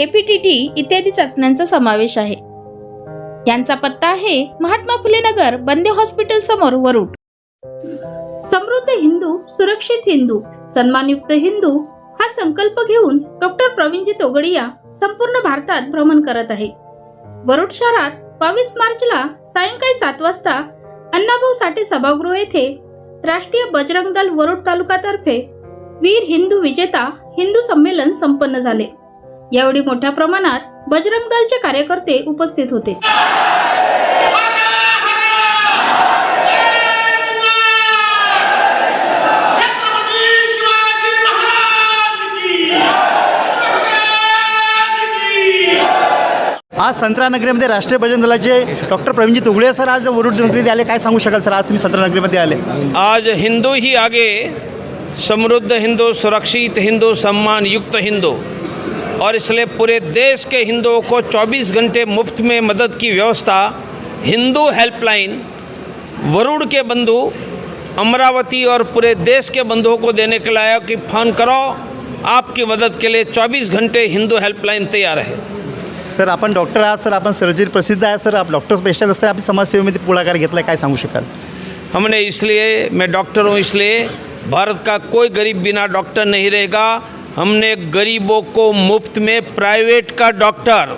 APTT इत्यादी चाचण्यांचा समावेश आहे. यांचा पत्ता आहे महात्मा फुले नगर बंदे हॉस्पिटल समोर वरुड. समृद्ध हिंदू सुरक्षित हिंदू सन्मानयुक्त हिंदू हा संकल्प घेऊन डॉक्टर प्रवीणजी तोगडिया संपूर्ण भारतात भ्रमण करत आहे. वरुड शहरात बावीस मार्चला सायंकाळी सात वाजता अण्णाभाऊ साठे सभागृह येथे राष्ट्रीय बजरंग दल वरुड तालुकातर्फे वीर हिंदू विजेता हिंदू संमेलन संपन्न झाले. यावेळी मोठ्या प्रमाणात बजरंग दलचे कार्यकर्ते उपस्थित होते. छत्रपती शिवाजी महाराज की महाराज की आज संत्रानगरीमध्ये राष्ट्रीय भजन दलाचे डॉक्टर प्रवीणजी तुगळे सर आज वरुड नगरीमध्ये आले. काय सांगू शकाल सर? आज तुम्ही संत्रानगरीमध्ये आले. आज हिंदू ही आगे समृद्ध हिंदू सुरक्षित हिंदू सम्मान युक्त हिंदू. और इसलिए पूरे देश के हिंदुओं को 24 घंटे मुफ़्त में मदद की व्यवस्था हिंदू हेल्पलाइन वरुण के बंधु अमरावती और पूरे देश के बंधुओं को देने के लिए आया कि फ़ोन करो आपकी मदद के लिए 24 घंटे हिंदू हेल्पलाइन तैयार है। सर आपण डॉक्टर आहात सर आपण सर्जरी प्रसिद्ध आहे सर आप डॉक्टर स्पेशल असतात आपली समाजसेवेमध्ये पुढाकार घेतला काय सांगू शकाल? हमने इसलिए मैं डॉक्टर हूँ इसलिए भारत का कोई गरीब बिना डॉक्टर नहीं रहेगा। हमने गरीबों को मुफ्त में प्राइवेट का डॉक्टर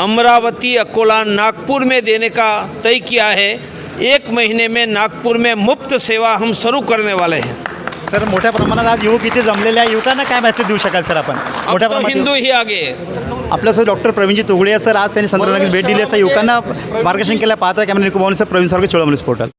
अमरावती अकोला नागपुर में देने का तय किया है। एक महीने में नागपुर में मुफ्त सेवा हम शुरू करने वाले हैं। सर मोठ्या प्रमाणात आज युवक इथे जमलेले आहे. युवकांना काय मेसेज देऊ शकाल सर आपण? मोठ्या तो प्रमाणात हिंदू ही आगे आपल्या सर डॉक्टर प्रवीणजी तुगळे सर आज त्यांनी संत्रानगरीत भेट दिली असता युवकांना मार्गदर्शन केलं पाहता कॅमेरा निकुमावणी सर प्रवीण सारखे चोळमलीस पोर्टल